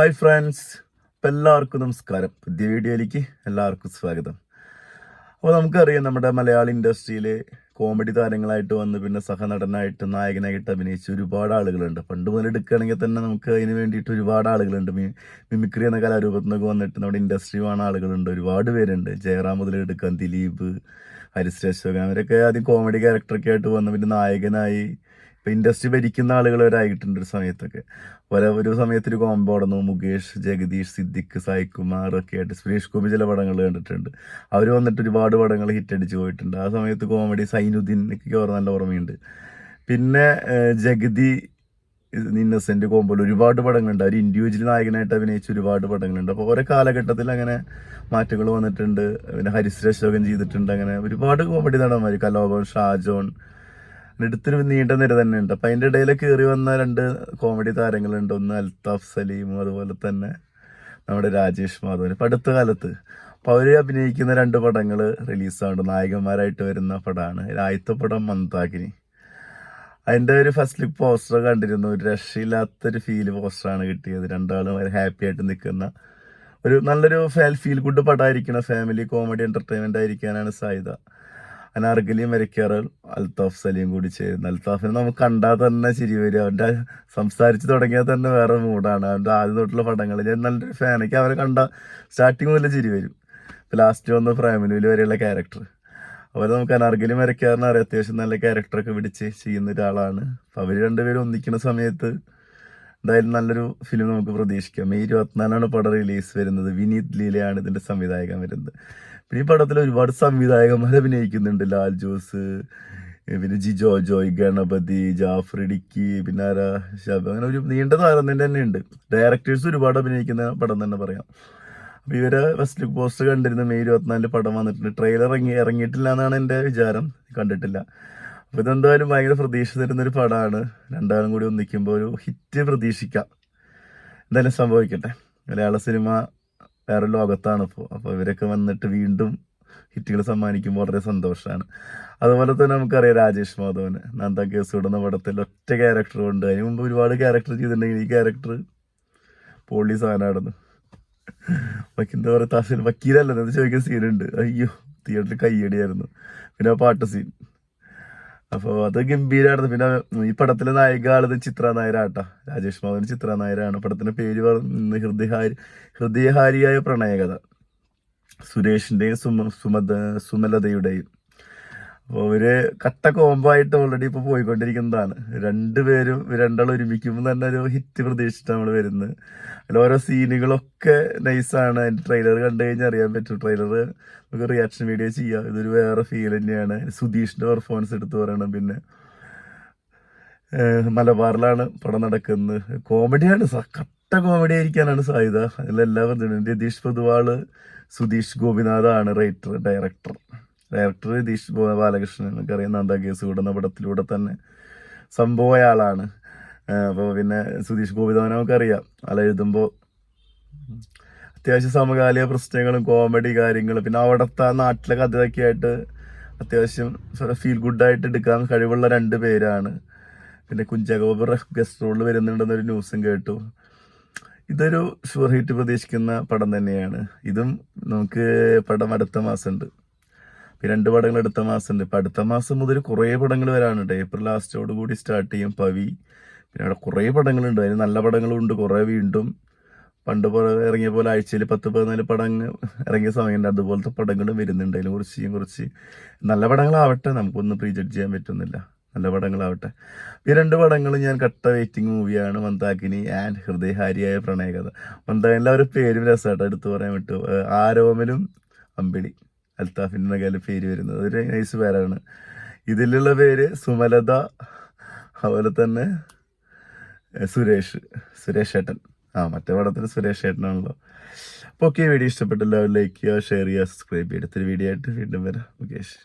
Hi friends. ഇപ്പം എല്ലാവർക്കും നമസ്കാരം. പുതിയ വീഡിയോയിലേക്ക് എല്ലാവർക്കും സ്വാഗതം. അപ്പോൾ നമുക്കറിയാം നമ്മുടെ മലയാള ഇൻഡസ്ട്രിയിൽ കോമഡി താരങ്ങളായിട്ട് വന്ന് പിന്നെ സഹനടനായിട്ട് നായകനായിട്ട് അഭിനയിച്ച ഒരുപാട് ആളുകളുണ്ട്. പണ്ട് മുതൽ എടുക്കുകയാണെങ്കിൽ തന്നെ നമുക്ക് അതിന് വേണ്ടിയിട്ട് ഒരുപാട് ആളുകളുണ്ട്. മിമിക്രി എന്ന കലാരൂപത്തിൽ നിന്നൊക്കെ വന്നിട്ട് നമ്മുടെ ഇൻഡസ്ട്രി വേണ ആളുകളുണ്ട്. ഒരുപാട് പേരുണ്ട്. ജയറാം മുതൽ എടുക്കാൻ ദിലീപ് ഹരിശ്രീ അശോകൻ അവരൊക്കെ ആദ്യം കോമഡി ക്യാരക്ടറൊക്കെ ആയിട്ട് വന്ന് പിന്നെ നായകനായി ഇപ്പൊ ഇൻഡസ്ട്രി ഭരിക്കുന്ന ആളുകൾ വരായിട്ടുണ്ട് ഒരു സമയത്തൊക്കെ. വരെ ഒരു സമയത്ത് ഒരു കോമ്പോ നടന്നു. മുകേഷ് ജഗദീഷ് സിദ്ദിഖ് സായികുമാർ ഒക്കെ ആയിട്ട് സുരേഷ് ഗോപി ചില പടങ്ങൾ കണ്ടിട്ടുണ്ട്. അവർ വന്നിട്ട് ഒരുപാട് പടങ്ങൾ ഹിറ്റ് അടിച്ച് പോയിട്ടുണ്ട്. ആ സമയത്ത് കോമഡി സൈനുദ്ദീൻ ഒക്കെ ഓർമ്മ നല്ല ഓർമ്മയുണ്ട്. പിന്നെ ജഗതി ഇന്നസെന്റ് കോമ്പോയിൽ ഒരുപാട് പടങ്ങളുണ്ട്. അവർ ഇൻഡിവിജ്വൽ നായകനായിട്ട് അഭിനയിച്ച ഒരുപാട് പടങ്ങളുണ്ട്. അപ്പോൾ ഓരോ കാലഘട്ടത്തിൽ അങ്ങനെ മാറ്റങ്ങൾ വന്നിട്ടുണ്ട്. പിന്നെ ഹരിശ്രശോകൻ ചെയ്തിട്ടുണ്ട്. അങ്ങനെ ഒരുപാട് കോമഡി നടന്മാർ കലോപം ഷാജോൺ എടുത്തൊരു നീണ്ട നിര തന്നെ ഉണ്ട് അപ്പൊ അതിന്റെ ഇടയിൽ കയറി വന്ന രണ്ട് കോമഡി താരങ്ങളുണ്ട്. ഒന്ന് അൽത്താഫ് സലീമും അതുപോലെ തന്നെ നമ്മുടെ രാജേഷ് മാധവൻ. ഇപ്പൊ അടുത്ത കാലത്ത്. അപ്പൊ അവർ അഭിനയിക്കുന്ന രണ്ട് പടങ്ങൾ റിലീസാണ് നായകന്മാരായിട്ട് വരുന്ന പടമാണ് ആദ്യത്തെ പടം മന്ദാകിനി. അതിന്റെ ഒരു ഫസ്റ്റ് ലുക്ക് പോസ്റ്റർ കണ്ടിരുന്നു. ഒരു രക്ഷയില്ലാത്തൊരു ഫീൽ പോസ്റ്ററാണ് കിട്ടിയത്. രണ്ടാളും വളരെ ഹാപ്പി ആയിട്ട് നിൽക്കുന്ന ഒരു നല്ലൊരു ഫീൽ ഗുഡ് പടമായിരിക്കണം ഫാമിലി കോമഡി എന്റർടൈൻമെന്റ് ആയിരിക്കാനാണ് സാധ്യത അനാർഗലി വരയ്ക്കാറ്. അൽത്താഫ് സലീം കൂടി ചേരുന്നു അൽത്താഫിനെ നമുക്ക് കണ്ടാൽ തന്നെ ചിരി വരും. അവന്റെ സംസാരിച്ച് തുടങ്ങിയാൽ തന്നെ വേറെ മൂഡാണ്. അവന്റെ ആദ്യം തൊട്ടുള്ള പടങ്ങൾ ഞാൻ നല്ലൊരു ഫാനൊക്കെ അവരെ കണ്ട സ്റ്റാർട്ടിങ് മുതൽ ചിരി വരും. ലാസ്റ്റ് വന്ന പ്രേമലൂൽ വരെയുള്ള ക്യാരക്ടർ അവർ നമുക്ക് അനാർഗലി മരക്കാരനെ അറിയാം. അത്യാവശ്യം നല്ല ക്യാരക്ടറൊക്കെ പിടിച്ച് ചെയ്യുന്ന ഒരാളാണ്. അപ്പം അവർ രണ്ടുപേരും ഒന്നിക്കുന്ന സമയത്ത് എന്തായാലും നല്ലൊരു ഫിലിം നമുക്ക് പ്രതീക്ഷിക്കാം. മെയ് ഇരുപത്തിനാലാണ് പടം റിലീസ് വരുന്നത്. വിനീത് ലീലയാണ് ഇതിന്റെ സംവിധായകൻ വരുന്നത്. പിന്നെ ഈ പടത്തിൽ ഒരുപാട് സംവിധായകന്മാർ അഭിനയിക്കുന്നുണ്ട്. ലാൽ ജോസ് പിന്നെ ജിജോ ജോയ് ഗണപതി ജാഫർ ഇടുക്കി പിന്നെ ആരാ? ഷബ്. അങ്ങനെ ഒരു നീണ്ട താരം തന്നെ ഉണ്ട് ഡയറക്ടേഴ്സ് ഒരുപാട് അഭിനയിക്കുന്ന പടം തന്നെ പറയാം. അപ്പൊ ഇവർ ഫസ്റ്റ് ലുക്ക് പോസ്റ്റർ കണ്ടിരുന്ന. മെയ് ഇരുപത്തിനാലിൽ പടം വന്നിട്ടുണ്ട്. ട്രെയിലർ ഇറങ്ങി ഇറങ്ങിയിട്ടില്ല എന്നാണ് എന്റെ വിചാരം. കണ്ടിട്ടില്ല. അപ്പൊ ഇതെന്തായാലും ഭയങ്കര പ്രതീക്ഷ തരുന്ന ഒരു പടമാണ്. രണ്ടാളും കൂടി ഒന്നിക്കുമ്പോൾ ഒരു ഹിറ്റ് പ്രതീക്ഷിക്കാം. എന്തായാലും സംഭവിക്കട്ടെ. മലയാള സിനിമ വേറെ ലോകത്താണ് ഇപ്പോൾ അപ്പോൾ ഇവരൊക്കെ വന്നിട്ട് വീണ്ടും ഹിറ്റുകൾ സമ്മാനിക്കുമ്പോൾ വളരെ സന്തോഷമാണ് അതുപോലെ തന്നെ നമുക്കറിയാം രാജേഷ് മാധവന്. നന്ദ കേസ് വിടുന്ന പടത്തിൽ ഒറ്റ ക്യാരക്ടർ കൊണ്ട് അതിന് മുമ്പ് ഒരുപാട് ക്യാരക്ടർ ചെയ്തിട്ടുണ്ടെങ്കിൽ ഈ ക്യാരക്ടർ പോളി സാധനമാണെന്ന്. എന്താ പറയുക തഹസിൽ വക്കീലല്ലെന്ന് ചോദിക്കുന്ന സീനുണ്ട് അയ്യോ തിയേറ്ററിൽ കയ്യടിയായിരുന്നു. പിന്നെ ആ പാട്ട് സീൻ അപ്പോൾ അത് ഗംഭീരമായിരുന്നു പിന്നെ ഈ പടത്തിലെ നായിക ആളത് ചിത്ര നായരാട്ടോ. രാജേഷ് മാധവൻ ചിത്ര നായരാണ്. പടത്തിന്റെ പേര് ഹൃദയഹാരി ഹൃദയഹാരിയായ പ്രണയകഥ. സുരേഷിന്റെയും സുമ സുമത സുമലതയുടെയും അപ്പോൾ ഇവർ കട്ട കോമ്പായിട്ട് ഓൾറെഡി ഇപ്പൊ പോയിക്കൊണ്ടിരിക്കുന്നതാണ്. രണ്ടുപേരും രണ്ടാളും ഒരുമിക്കുമ്പോൾ തന്നെ ഒരു ഹിറ്റ് പ്രതീക്ഷിച്ചിട്ട് നമ്മൾ വരുന്നത് അതിൽ ഓരോ സീനുകളൊക്കെ നൈസാണ് അതിന്റെ ട്രെയിലർ കണ്ടു കഴിഞ്ഞാൽ അറിയാൻ പറ്റും. ട്രെയിലർ നമുക്ക് റിയാക്ഷൻ വീഡിയോ ചെയ്യാം. ഇതൊരു വേറെ ഫീൽ തന്നെയാണ്. സുധീഷിന്റെ പെർഫോമൻസ് എടുത്തു പറയണം പിന്നെ. മലബാറിലാണ് പടം നടക്കുന്നത്. കോമഡിയാണ് കട്ട കോമഡി ആയിരിക്കാനാണ് സാധ്യത. അതിലെല്ലാം പറഞ്ഞിട്ടുണ്ട്. Ratheesh Poduval Sudheesh ഗോപിനാഥാണ് writer director director Ratheesh Balakrishnan നമുക്കറിയാം നന്ദ കേസ് കൂടുന്ന പടത്തിലൂടെ തന്നെ സംഭവമായ ആളാണ്. അപ്പോൾ പിന്നെ സുധീഷ് ഗോപിനാഥ് നമുക്കറിയാം. അല്ല എഴുതുമ്പോൾ അത്യാവശ്യം സമകാലിക പ്രശ്നങ്ങളും കോമഡി കാര്യങ്ങളും പിന്നെ അവിടുത്തെ നാട്ടിലെ കഥയൊക്കെ ആയിട്ട് അത്യാവശ്യം ഫീൽ ഗുഡായിട്ട് എടുക്കാൻ കഴിവുള്ള രണ്ട് പേരാണ്. പിന്നെ കുഞ്ചാക്കോബ് ഗസ്റ്റ് റോളിൽ വരുന്നുണ്ടെന്നൊരു ന്യൂസും കേട്ടു. ഇതൊരു ഷുവർ ഹിറ്റ് പ്രതീക്ഷിക്കുന്ന പടം തന്നെയാണ്. ഇതും നമുക്ക് പടം അടുത്ത മാസം ഉണ്ട് രണ്ട് പടങ്ങൾ അടുത്ത മാസം ഉണ്ട് ഇപ്പൊ അടുത്ത മാസം മുതൽ കുറേ പടങ്ങൾ വരാനുണ്ട്. ഏപ്രിൽ ലാസ്റ്റോട് കൂടി സ്റ്റാർട്ട് ചെയ്യും പവി. പിന്നെ അവിടെ കുറേ പടങ്ങളുണ്ട്. അതിന് നല്ല പടങ്ങളും ഉണ്ട് കുറേ വീണ്ടും. പണ്ട് ഇറങ്ങിയ പോലെ ആഴ്ചയിൽ പത്ത് പതിനാല് പടങ്ങൾ ഇറങ്ങിയ സമയമുണ്ട്. അതുപോലത്തെ പടങ്ങളും വരുന്നുണ്ട്. അതിനെ കുറിച്ച് കുറച്ച് നല്ല പടങ്ങളാവട്ടെ. നമുക്കൊന്നും പ്രീ ജഡ്ജ് ചെയ്യാൻ പറ്റുന്നില്ല. നല്ല പടങ്ങളാവട്ടെ. ഈ രണ്ട് പടങ്ങൾ ഞാൻ കട്ട വെയിറ്റിംഗ് മൂവിയാണ് മന്ദാകിനി ആൻഡ് ഹൃദയഹാരിയായ പ്രണയകഥ. മന്ദാകിനിലെ ഒരു പേരും രസമായിട്ട് എടുത്തു പറയാൻ വിട്ടു. ആരോമലും അമ്പിളി. അൽത്താഫിന്റെ കയ്യിൽ പേര് വരുന്നത്. അതൊരു നൈസ് പേരാണ്. ഇതിലുള്ള പേര് സുമലത അതുപോലെ തന്നെ സുരേഷ് സുരേഷ് ഏട്ടൻ. ആ മറ്റേ പടത്തിൽ സുരേഷ് ഏട്ടനാണല്ലോ. അപ്പോൾ ഓക്കെ വീഡിയോ ഇഷ്ടപ്പെട്ടില്ല ലൈക്ക് ചെയ്യുക ഷെയർ ചെയ്യുക സബ്സ്ക്രൈബ് ചെയ്യുക. അടുത്തൊരു വീഡിയോ ആയിട്ട് വീണ്ടും വരാം. മുകേഷ്